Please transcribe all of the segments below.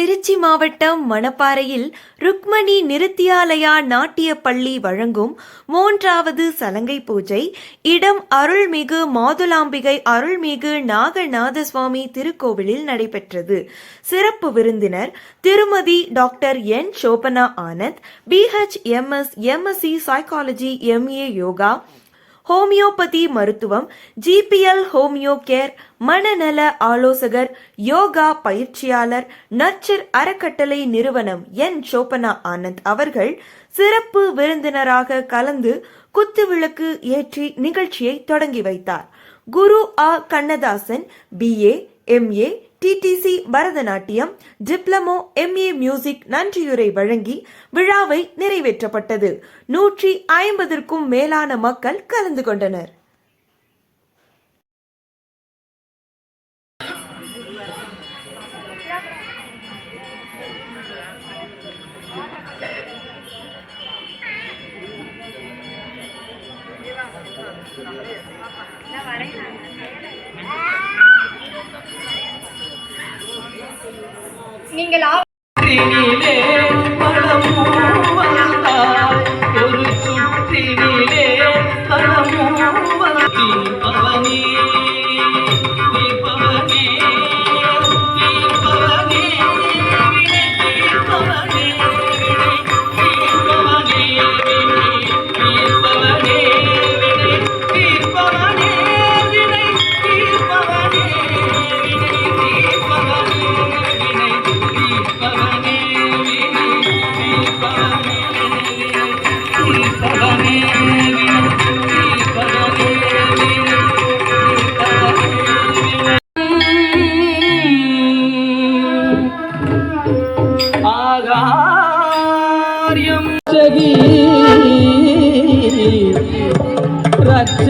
திருச்சி மாவட்டம் மணப்பாறையில் ருக்மணி நிருத்தியாலயா நாட்டிய பள்ளி வழங்கும் மூன்றாவது சலங்கை பூஜை இடம் அருள்மிகு மாதுளாம்பிகை அருள்மிகு நாகநாத சுவாமி திருக்கோவிலில் நடைபெற்றது. சிறப்பு விருந்தினர் திருமதி doctor N. Sobhana Anand PH MS MSc psychology MA yoga homoeopathy மருத்துவம் ஜிபிஎல் ஹோமியோ கேர் மனநல ஆலோசகர் யோகா பயிற்சியாளர் நச்சர் அறக்கட்டளை நிறுவனம் என். சோபனா ஆனந்த் அவர்கள் சிறப்பு விருந்தினராக கலந்து குத்துவிளக்கு ஏற்றி நிகழ்ச்சியை தொடங்கி வைத்தார். குரு ஆ. Kannadasan BA MA DTC Bharatanatyam diploma MA music நன்றியுரை வழங்கி விழாவை நிறைவேற்றப்பட்டது. நூற்றி ஐம்பதற்கும் மேலான மக்கள் கலந்து கொண்டனர். நீங்கள் ஆ-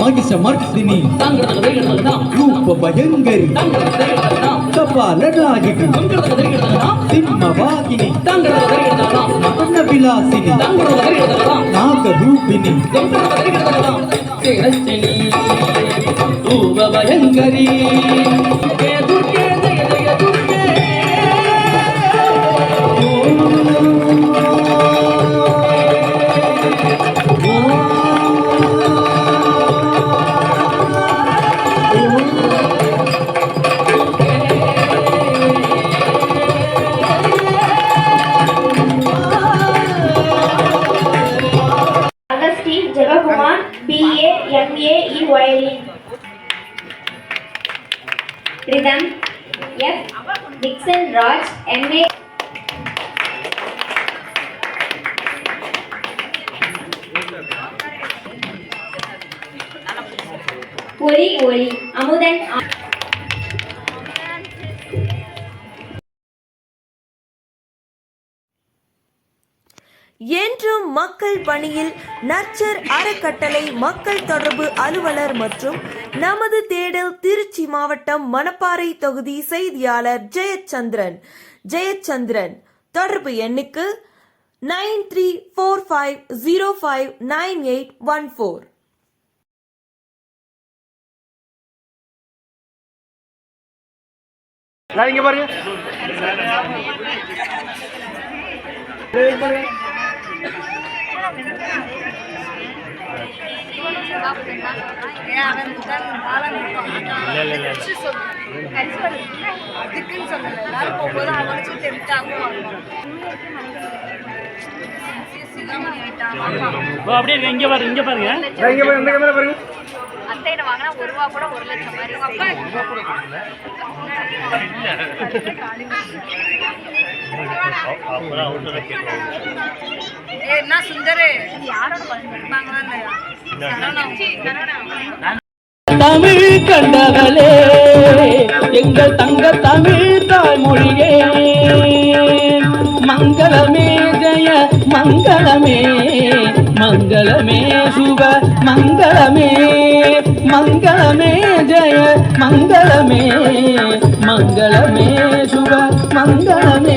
மகிஷ மர்தினி ரூப பயங்கரி ಕಪಾಲಗಾಗಿನಿ ಸಿಂಹವಾಗಿನಿ ಮನ Vilasini ನಾಗರೂಪಿನಿ ಭಯಂಕರಿ Jagakumar, BA, MA in violin. Rhythm F. Dixon Raj, MA. ஒளி ஒளி. அமுதன் என்றும் மக்கள் பணியில் நச்சர் அறக்கட்டளை மக்கள் தொடர்பு அலுவலர் மற்றும் நமது தேடல் திருச்சி மாவட்டம் மணப்பாறை தொகுதி செய்தியாளர் ஜெயச்சந்திரன். ஜெயச்சந்திரன் தொடர்பு எண்ணுக்கு nine three four five zero five nine eight one four. இங்க பாருங்க. அப்படியே. இங்க பாருங்க இங்க பாருங்க. இங்க பாருங்க இந்த கேமரா பாருங்க. அத்தையிட வாங்கினா ஒரு ரூபா கூட ஒரு லட்சம் மாதிரி. என்ன சுந்தரு? யாரோட தமிழ் கண்டவளே எங்கள் தங்க தமிழ் தாய்மொழியே மங்களமே ஜெய மங்களமே மங்களமே சுப மங்களமே மங்களமே ஜெய மங்களமே மங்களமே சுப மங்களமே